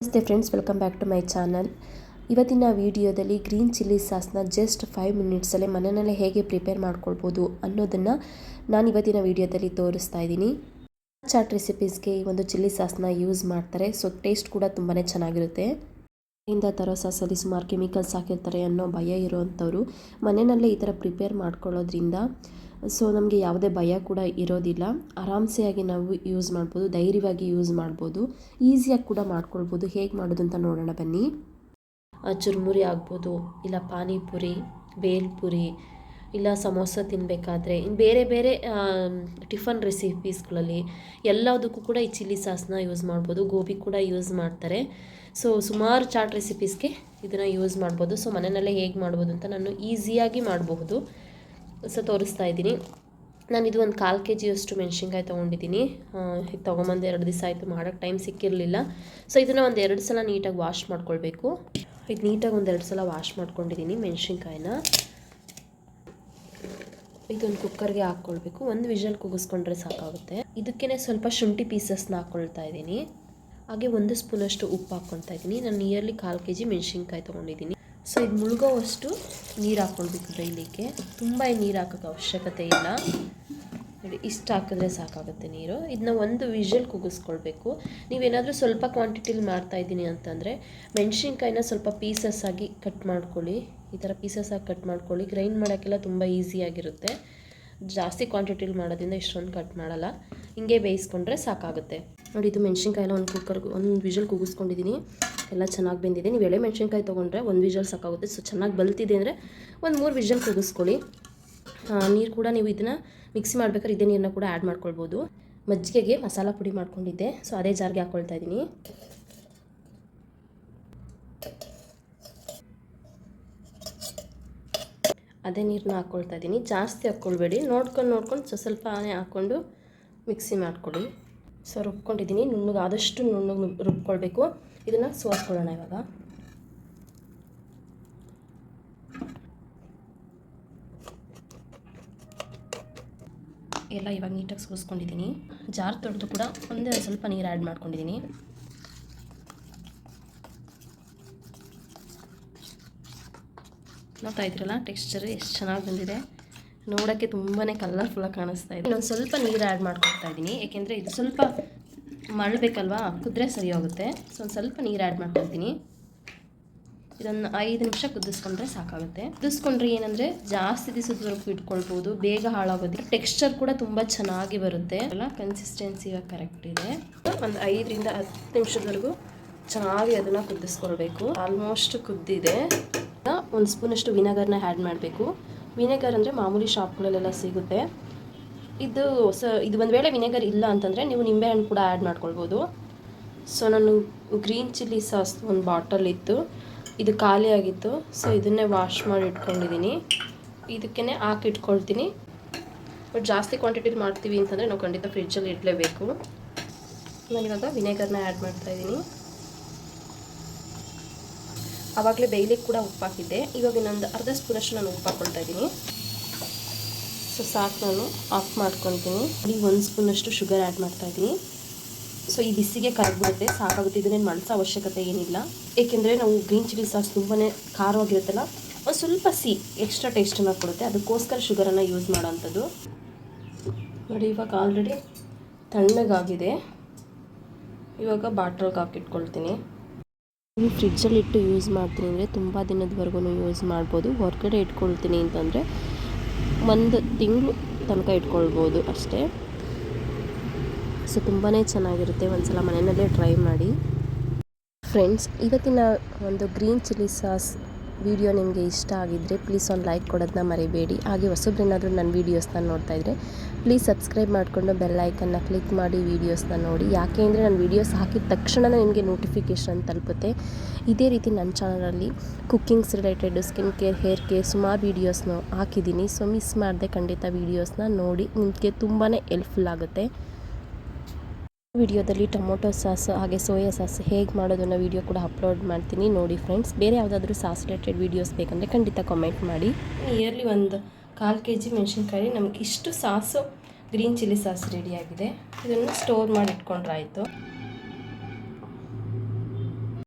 ನಮಸ್ತೆ friends welcome back to my channel ಇವತ್ತಿನ ವಿಡಿಯೋದಲ್ಲಿ ಗ್ರೀನ್ ಚಿಲ್ಲಿ ಸಾಸ್ನ ಜಸ್ಟ್ ಫೈವ್ ಮಿನಿಟ್ಸಲ್ಲೇ ಮನೆಯಲ್ಲೇ ಹೇಗೆ ಪ್ರಿಪೇರ್ ಮಾಡ್ಕೊಳ್ಬೋದು ಅನ್ನೋದನ್ನು ನಾನು ಇವತ್ತಿನ ವಿಡಿಯೋದಲ್ಲಿ ತೋರಿಸ್ತಾ ಇದ್ದೀನಿ. ಚಾಟ್ ರೆಸಿಪೀಸ್ಗೆ ಈ ಒಂದು ಚಿಲ್ಲಿ ಸಾಸ್ನ ಯೂಸ್ ಮಾಡ್ತಾರೆ ಸೊ ಟೇಸ್ಟ್ ಕೂಡ ತುಂಬಾ ಚೆನ್ನಾಗಿರುತ್ತೆ. ಇಂದ ತರೋ ಸಾಸಲ್ಲಿ ಸುಮಾರು ಕೆಮಿಕಲ್ಸ್ ಹಾಕಿರ್ತಾರೆ ಅನ್ನೋ ಭಯ ಇರೋವಂಥವ್ರು ಮನೆಯಲ್ಲೇ ಈ ಥರ ಪ್ರಿಪೇರ್ ಮಾಡ್ಕೊಳ್ಳೋದ್ರಿಂದ ಸೊ ನಮಗೆ ಯಾವುದೇ ಭಯ ಕೂಡ ಇರೋದಿಲ್ಲ. ಆರಾಮ್ಸೆಯಾಗಿ ನಾವು ಯೂಸ್ ಮಾಡ್ಬೋದು, ಧೈರ್ಯವಾಗಿ ಯೂಸ್ ಮಾಡ್ಬೋದು, ಈಸಿಯಾಗಿ ಕೂಡ ಮಾಡ್ಕೊಳ್ಬೋದು. ಹೇಗೆ ಮಾಡೋದು ಅಂತ ನೋಡೋಣ ಬನ್ನಿ. ಚುರುಮುರಿ ಆಗ್ಬೋದು, ಇಲ್ಲ ಪಾನಿಪುರಿ, ಬೇಲ್ಪುರಿ ಇಲ್ಲ ಸಮೋಸ ತಿನ್ನಬೇಕಾದ್ರೆ ಇನ್ನು ಬೇರೆ ಬೇರೆ ಟಿಫನ್ ರೆಸಿಪೀಸ್ಗಳಲ್ಲಿ ಎಲ್ಲದಕ್ಕೂ ಕೂಡ ಈ ಚಿಲ್ಲಿ ಸಾಸ್ನ ಯೂಸ್ ಮಾಡ್ಬೋದು. ಗೋಬಿ ಕೂಡ ಯೂಸ್ ಮಾಡ್ತಾರೆ. ಸೊ ಸುಮಾರು ಚಾಟ್ ರೆಸಿಪೀಸ್ಗೆ ಇದನ್ನು ಯೂಸ್ ಮಾಡ್ಬೋದು. ಸೊ ಮನೆಯಲ್ಲೇ ಹೇಗೆ ಮಾಡ್ಬೋದು ಅಂತ ನಾನು ಈಸಿಯಾಗಿ ಮಾಡಬಹುದು. ಸೊ ತೋರಿಸ್ತಾ ಇದ್ದೀನಿ. ನಾನು ಇದು ಒಂದು ಕಾಲು ಕೆ ಜಿಯಷ್ಟು ಮೆಣಸಿನ್ಕಾಯಿ ತೊಗೊಂಡಿದ್ದೀನಿ. ಇದು ತೊಗೊಂಬಂದು ಎರಡು ದಿವಸ ಆಯಿತು ಮಾಡೋಕ್ಕೆ ಟೈಮ್ ಸಿಕ್ಕಿರಲಿಲ್ಲ. ಸೊ ಇದನ್ನು ಒಂದು ಎರಡು ಸಲ ನೀಟಾಗಿ ವಾಶ್ ಮಾಡ್ಕೊಳ್ಬೇಕು. ಇದು ನೀಟಾಗಿ ಒಂದು ಎರಡು ಸಲ ವಾಶ್ ಮಾಡ್ಕೊಂಡಿದ್ದೀನಿ ಮೆಣಸಿನ್ಕಾಯಿನ. ಇದೊಂದು ಕುಕ್ಕರ್ಗೆ ಹಾಕ್ಕೊಳ್ಬೇಕು. ಒಂದು ವಿಷಲ್ ಕೂಗಿಸ್ಕೊಂಡ್ರೆ ಸಾಕಾಗುತ್ತೆ. ಇದಕ್ಕೇ ಸ್ವಲ್ಪ ಶುಂಠಿ ಪೀಸಸ್ನ ಹಾಕ್ಕೊಳ್ತಾ ಇದ್ದೀನಿ. ಹಾಗೆ ಒಂದು ಸ್ಪೂನಷ್ಟು ಉಪ್ಪು ಹಾಕ್ಕೊಳ್ತಾ ಇದ್ದೀನಿ. ನಾನು ನಿಯರ್ಲಿ ಕಾಲು ಕೆ ಜಿ ಮೆಣಸಿನ್ಕಾಯಿ ತೊಗೊಂಡಿದ್ದೀನಿ. ಸೊ, ಇದು ಮುಳುಗೋವಷ್ಟು ನೀರು ಹಾಕ್ಕೊಳ್ಬೇಕು ಬೇಯಲಿಕ್ಕೆ ತುಂಬ ನೀರು ಹಾಕೋಕ್ಕೆ ಅವಶ್ಯಕತೆ ಇಲ್ಲ. ನೋಡಿ, ಇಷ್ಟು ಹಾಕಿದ್ರೆ ಸಾಕಾಗುತ್ತೆ ನೀರು. ಇದನ್ನ ಒಂದು ವಿಷಲ್ ಕುಗಿಸ್ಕೊಳ್ಬೇಕು ನೀವೇನಾದರೂ ಸ್ವಲ್ಪ ಕ್ವಾಂಟಿಟಿಲಿ ಮಾಡ್ತಾ ಇದ್ದೀನಿ ಅಂತಂದರೆ, ಮೆಣಸಿನ್ಕಾಯಿನ ಸ್ವಲ್ಪ ಪೀಸಸ್ ಆಗಿ ಕಟ್ ಮಾಡ್ಕೊಳ್ಳಿ. ಈ ಥರ ಪೀಸಸ್ ಆಗಿ ಕಟ್ ಮಾಡ್ಕೊಳ್ಳಿ. ಗ್ರೈಂಡ್ ಮಾಡೋಕ್ಕೆಲ್ಲ ತುಂಬ ಈಸಿಯಾಗಿರುತ್ತೆ ಜಾಸ್ತಿ ಕ್ವಾಂಟಿಟಿಲಿ ಮಾಡೋದ್ರಿಂದ ಇಷ್ಟೊಂದು ಕಟ್ ಮಾಡಲ್ಲ. ಹಿಂಗೆ ಬೇಯಿಸ್ಕೊಂಡ್ರೆ ಸಾಕಾಗುತ್ತೆ. ನೋಡಿ, ಇದು ಮೆಣಸಿನ್ಕಾಯಿನ ಒಂದು ಕುಕ್ಕರ್ ಒಂದು ವಿಷಲ್ ಕೂಗಿಸ್ಕೊಂಡಿದ್ದೀನಿ ಎಲ್ಲ ಚೆನ್ನಾಗಿ ಬೆಂದಿದೆ. ನೀವು ಎಳೆ ಮೆಣಸಿನ್ಕಾಯಿ ತೊಗೊಂಡ್ರೆ ಒಂದು ವಿಷಲ್ ಸಾಕಾಗುತ್ತೆ. ಸೊ, ಚೆನ್ನಾಗಿ ಬಲ್ತಿದೆ ಅಂದರೆ ಒಂದು ಮೂರು ವಿಷಲ್ ಕೂಗಿಸ್ಕೊಳ್ಳಿ ನೀರು ಕೂಡ ನೀವು ಇದನ್ನು ಮಿಕ್ಸಿ ಮಾಡ್ಬೇಕಾದ್ರೆ ಇದೇ ನೀರನ್ನ ಕೂಡ ಆ್ಯಡ್ ಮಾಡ್ಕೊಳ್ಬೋದು. ಮಜ್ಜಿಗೆಗೆ ಮಸಾಲ ಪುಡಿ ಮಾಡ್ಕೊಂಡಿದ್ದೆ. ಸೊ ಅದೇ ಜಾರ್ಗೆ ಹಾಕ್ಕೊಳ್ತಾ ಇದ್ದೀನಿ ಅದೇ ನೀರನ್ನ ಹಾಕ್ಕೊಳ್ತಾ ಇದ್ದೀನಿ ಜಾಸ್ತಿ ಹಾಕ್ಕೊಳ್ಬೇಡಿ ನೋಡ್ಕೊಂಡು ನೋಡ್ಕೊಂಡು ಸ್ವಲ್ಪ ಹಾಕ್ಕೊಂಡು ಮಿಕ್ಸಿ ಮಾಡ್ಕೊಳ್ಳಿ. ಸೊ ರುಬ್ಕೊಂಡಿದ್ದೀನಿ ನುಣ್ಣಗೆ ಆದಷ್ಟು ನುಣ್ಣಗೆ ರುಬ್ಕೊಳ್ಬೇಕು. ಇದನ್ನು ಸೋಸ್ಕೊಳ್ಳೋಣ ಇವಾಗ. ಎಲ್ಲ ಇವಾಗ ನೀಟಾಗಿ ಸೋಸ್ಕೊಂಡಿದ್ದೀನಿ. ಜಾರ್ ತೊಳೆದು ಕೂಡ ಒಂದೇ ಸ್ವಲ್ಪ ನೀರು ಆ್ಯಡ್ ಮಾಡ್ಕೊಂಡಿದ್ದೀನಿ. ನೋಡ್ತಾ ಇದ್ರಲ್ಲ ಟೆಕ್ಸ್ಚರ್ ಎಷ್ಟು ಚೆನ್ನಾಗಿ ಬಂದಿದೆ. ನೋಡೋಕ್ಕೆ ತುಂಬಾ ಕಲರ್ಫುಲ್ಲಾಗಿ ಕಾಣಿಸ್ತಾ ಇದೆ. ಇನ್ನೊಂದು ಸ್ವಲ್ಪ ನೀರು ಆ್ಯಡ್ ಮಾಡ್ಕೊಳ್ತಾ ಇದ್ದೀನಿ. ಏಕೆಂದರೆ ಇದು ಸ್ವಲ್ಪ ಮಾಡಬೇಕಲ್ವಾ ಕುದ್ರೆ ಸರಿ ಹೋಗುತ್ತೆ ಸೊ ಒಂದು ಸ್ವಲ್ಪ ನೀರು ಆ್ಯಡ್ ಮಾಡ್ಕೊಳ್ತೀನಿ. ಇದನ್ನು ಐದು ನಿಮಿಷ ಕುದಿಸ್ಕೊಂಡ್ರೆ ಸಾಕಾಗುತ್ತೆ. ಕುದಿಸ್ಕೊಂಡ್ರೆ ಏನಂದ್ರೆ ಜಾಸ್ತಿ ದಿವಸದವರೆಗೂ ಇಟ್ಕೊಳ್ಬಹುದು ಬೇಗ ಹಾಳಾಗೋದಿಲ್ಲ. ಟೆಕ್ಸ್ಚರ್ ಕೂಡ ತುಂಬಾ ಚೆನ್ನಾಗಿ ಬರುತ್ತೆ. ಎಲ್ಲ ಕನ್ಸಿಸ್ಟೆನ್ಸಿ ಕರೆಕ್ಟ್ ಇದೆ. ಒಂದು ಐದರಿಂದ ಹತ್ತು ನಿಮಿಷದವರೆಗೂ ಚೆನ್ನಾಗಿ ಅದನ್ನ ಕುದಿಸ್ಕೊಳ್ಬೇಕು. ಆಲ್ಮೋಸ್ಟ್ ಕುದ್ದಿದೆ. ಒಂದು ಸ್ಪೂನಷ್ಟು ವಿನೆಗರ್ನ ಆ್ಯಡ್ ಮಾಡಬೇಕು. ವಿನೆಗರ್ ಅಂದರೆ ಮಾಮೂಲಿ ಶಾಪ್ಗಳಲ್ಲೆಲ್ಲ ಸಿಗುತ್ತೆ. ಇದು ಸ ಇದು ಒಂದು ವೇಳೆ ವಿನೆಗರ್ ಇಲ್ಲ ಅಂತಂದರೆ ನೀವು ನಿಂಬೆಹಣ್ಣು ಕೂಡ ಆ್ಯಡ್ ಮಾಡ್ಕೊಳ್ಬೋದು. ಸೊ ನಾನು ಗ್ರೀನ್ ಚಿಲ್ಲಿ ಸಾಸ್ ಒಂದು ಬಾಟಲ್ ಇತ್ತು. ಇದು ಖಾಲಿ ಆಗಿತ್ತು. ಸೊ ಇದನ್ನೇ ವಾಶ್ ಮಾಡಿ ಇಟ್ಕೊಂಡಿದ್ದೀನಿ ಇದಕ್ಕೇ ಹಾಕಿ ಇಟ್ಕೊಳ್ತೀನಿ. ಬಟ್ ಜಾಸ್ತಿ ಕ್ವಾಂಟಿಟಿಲಿ ಮಾಡ್ತೀವಿ ಅಂತಂದರೆ ನಾವು ಖಂಡಿತ ಫ್ರಿಜ್ಜಲ್ಲಿ ಇಡಲೇಬೇಕು. ನಾನಿವಾಗ ವಿನೆಗರ್ನ ಆ್ಯಡ್ ಮಾಡ್ತಾಯಿದ್ದೀನಿ ಆವಾಗಲೇ ಬೇಯ್ಲಿಕ್ಕೆ ಕೂಡ ಉಪ್ಪು ಹಾಕಿದ್ದೆ. ಇವಾಗ ಇನ್ನೊಂದು ಅರ್ಧ ಸ್ಪೂನಷ್ಟು ನಾನು ಉಪ್ಪು ಹಾಕ್ಕೊಳ್ತಾ ಇದ್ದೀನಿ ಸೊ ಸಾಕು ನಾನು ಆಫ್ ಮಾಡ್ಕೊತೀನಿ ಇಲ್ಲಿ ಒಂದು ಸ್ಪೂನಷ್ಟು ಶುಗರ್ ಆ್ಯಡ್ ಮಾಡ್ತಾ ಇದ್ದೀನಿ ಸೊ ಈ ಬಿಸಿಗೆ ಕರಗ್ಬಿಡುತ್ತೆ. ಸಾಕಾಗುತ್ತೆ. ಇದನ್ನೇನು ಮಾಡಿಸೋ ಅವಶ್ಯಕತೆ ಏನಿಲ್ಲ. ಏಕೆಂದರೆ ನಾವು ಗ್ರೀನ್ ಚಿಲ್ಲಿ ಸಾಸ್ ತುಂಬಾ ಖಾರವಾಗಿರುತ್ತಲ್ಲ, ಒಂದು ಸ್ವಲ್ಪ ಸಿ ಎಕ್ಸ್ಟ್ರಾ ಟೇಸ್ಟನ್ನು ಕೊಡುತ್ತೆ. ಅದಕ್ಕೋಸ್ಕರ ಶುಗರನ್ನು ಯೂಸ್ ಮಾಡೋವಂಥದ್ದು ನೋಡಿ, ಇವಾಗ ಆಲ್ರೆಡಿ ತಣ್ಣಗಾಗಿದೆ. ಇವಾಗ ಬಾಟ್ಲಿಗೆ ಹಾಕಿಟ್ಕೊಳ್ತೀನಿ ನೀವು ಫ್ರಿಜ್ಜಲ್ಲಿ ಇಟ್ಟು ಯೂಸ್ ಮಾಡ್ತೀನಿ ಅಂದರೆ ತುಂಬ ದಿನದವರೆಗೂ ಯೂಸ್ ಮಾಡ್ಬೋದು. ಹೊರಗಡೆ ಇಟ್ಕೊಳ್ತೀನಿ ಅಂತಂದರೆ ಒಂದು ತಿಂಗಳು ತನಕ ಇಟ್ಕೊಳ್ಬೋದು ಅಷ್ಟೇ. ಸೊ ತುಂಬಾ ಚೆನ್ನಾಗಿರುತ್ತೆ. ಒಂದ್ಸಲ ಮನೆಯಲ್ಲೇ ಟ್ರೈ ಮಾಡಿ. ಫ್ರೆಂಡ್ಸ್ ಇವತ್ತಿನ ಒಂದು ಗ್ರೀನ್ ಚಿಲ್ಲಿ ಸಾಸ್ ವಿಡಿಯೋ ನಿಮಗೆ ಇಷ್ಟ ಆಗಿದ್ದರೆ ಪ್ಲೀಸ್ ಒಂದು ಲೈಕ್ ಕೊಡೋದನ್ನ ಮರಿಬೇಡಿ. ಹಾಗೆ ಹೊಸಬ್ರೇನಾದರೂ ನನ್ನ ವೀಡಿಯೋಸ್ನ ನೋಡ್ತಾ ಇದ್ದರೆ ಪ್ಲೀಸ್ ಸಬ್ಸ್ಕ್ರೈಬ್ ಮಾಡಿಕೊಂಡು ಬೆಲ್ ಐಕನ್ನ ಕ್ಲಿಕ್ ಮಾಡಿ ವೀಡಿಯೋಸ್ನ ನೋಡಿ. ಯಾಕೆ ಅಂದರೆ ನಾನು ವೀಡಿಯೋಸ್ ಹಾಕಿದ ತಕ್ಷಣ ನಿಮಗೆ ನೋಟಿಫಿಕೇಷನ್ ತಲುಪುತ್ತೆ. ಇದೇ ರೀತಿ ನನ್ನ ಚಾನಲಲ್ಲಿ cookings related skin care hair care ಸುಮಾರು ವೀಡಿಯೋಸ್ನ ಹಾಕಿದ್ದೀನಿ. ಸೊ ಮಿಸ್ ಮಾಡದೆ ಖಂಡಿತ ವೀಡಿಯೋಸ್ನ ನೋಡಿ. ನಿಮಗೆ ತುಂಬಾ ಹೆಲ್ಪ್ಫುಲ್ ಆಗುತ್ತೆ. ವಿಡಿಯೋದಲ್ಲಿ ಟೊಮೊಟೊ ಸಾಸ್ ಹಾಗೆ ಸೋಯಾ ಸಾಸ್ ಹೇಗೆ ಮಾಡೋದನ್ನು ವಿಡಿಯೋ ಕೂಡ ಅಪ್ಲೋಡ್ ಮಾಡ್ತೀನಿ. ನೋಡಿ ಫ್ರೆಂಡ್ಸ್ ಬೇರೆ ಯಾವುದಾದ್ರೂ ಸಾಸ್ ರಿಲೇಟೆಡ್ ವೀಡಿಯೋಸ್ ಬೇಕಂದರೆ ಖಂಡಿತ ಕಮೆಂಟ್ ಮಾಡಿ. ಇಯರ್ಲಿ ಒಂದು ಕಾಲು ಕೆ ಜಿ ಮೆಣಸಿನ್ಕಾಯಿ, ನಮಗೆ ಇಷ್ಟು ಸಾಸು ಗ್ರೀನ್ ಚಿಲ್ಲಿ ಸಾಸ್ ರೆಡಿಯಾಗಿದೆ ಇದನ್ನು ಸ್ಟೋರ್ ಮಾಡಿ ಇಟ್ಕೊಂಡ್ರೆ ಆಯಿತು.